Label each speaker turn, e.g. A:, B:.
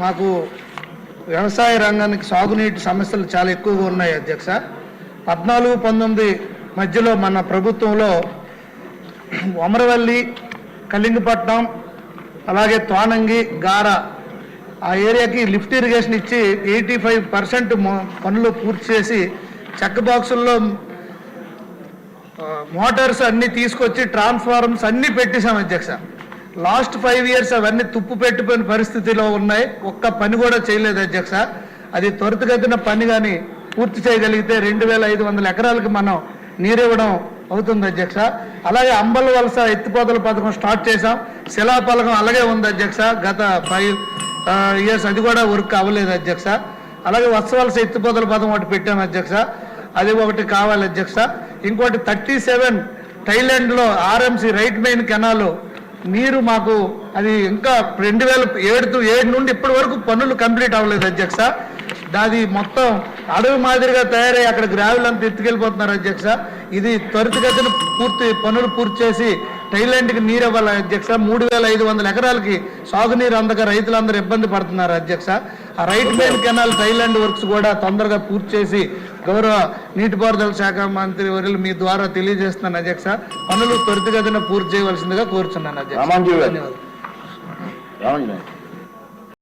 A: మాకు వ్యవసాయ రంగానికి సాగునీటి సమస్యలు చాలా ఎక్కువగా ఉన్నాయి అధ్యక్ష. పద్నాలుగు పంతొమ్మిది మధ్యలో మన ప్రభుత్వంలో అమరవల్లి కళింగపట్నం అలాగే తోనంగి గార ఆ ఏరియాకి లిఫ్ట్ ఇరిగేషన్ ఇచ్చి ఎయిటీ ఫైవ్ పర్సెంట్ పనులు పూర్తి చేసి చెక్క బాక్సుల్లో మోటార్స్ అన్నీ తీసుకొచ్చి ట్రాన్స్ఫార్మర్స్ అన్నీ పెట్టేశాం అధ్యక్ష. లాస్ట్ ఫైవ్ ఇయర్స్ అవన్నీ తుప్పు పెట్టిపోయిన పరిస్థితిలో ఉన్నాయి. ఒక్క పని కూడా చేయలేదు అధ్యక్ష. అది త్వరితగతిన పని కానీ పూర్తి చేయగలిగితే రెండు వేల ఐదు వందల ఎకరాలకు మనం నీరు ఇవ్వడం అవుతుంది అధ్యక్ష. అలాగే అంబల వలస ఎత్తిపోతల పథకం స్టార్ట్ చేశాం. శిలాపలకం అలాగే ఉంది అధ్యక్ష. గత ఫైవ్ ఇయర్స్ అది కూడా వర్క్ అవ్వలేదు అధ్యక్ష. అలాగే వత్సవలస ఎత్తిపోతల పథకం ఒకటి పెట్టాం అధ్యక్ష. అది ఒకటి కావాలి అధ్యక్ష. ఇంకోటి థర్టీ సెవెన్ థైలాండ్లో ఆర్ఎంసి రైట్ మెయిన్ కెనాలు నీరు మాకు అది ఇంకా రెండు వేల ఏడు ఏడు నుండి ఇప్పటి వరకు పనులు కంప్లీట్ అవ్వలేదు అధ్యక్ష. దాది మొత్తం అడవి మాదిరిగా తయారై అక్కడ గ్రావెల్ అంతా ఎత్తుకెళ్ళిపోతున్నారు అధ్యక్ష. ఇది త్వరితగతిన పూర్తి పనులు పూర్తి చేసి థైలాండ్కి నీరు ఇవ్వాలి అధ్యక్ష. మూడు వేల ఐదు వందల ఎకరాలకి సాగునీరు అందక రైతులందరూ ఇబ్బంది పడుతున్నారు అధ్యక్ష. Right main canal tail end works కూడా తొందరగా పూర్తి చేసి గౌరవ నీటిపారుదల శాఖ మంత్రి వర్యులు మీ ద్వారా తెలియజేస్తున్నాను అధ్యక్ష. పనులు త్వరితగతిన పూర్తి చేయవలసిందిగా కోరుచున్నాను అధ్యక్ష. ధన్యవాదాలు.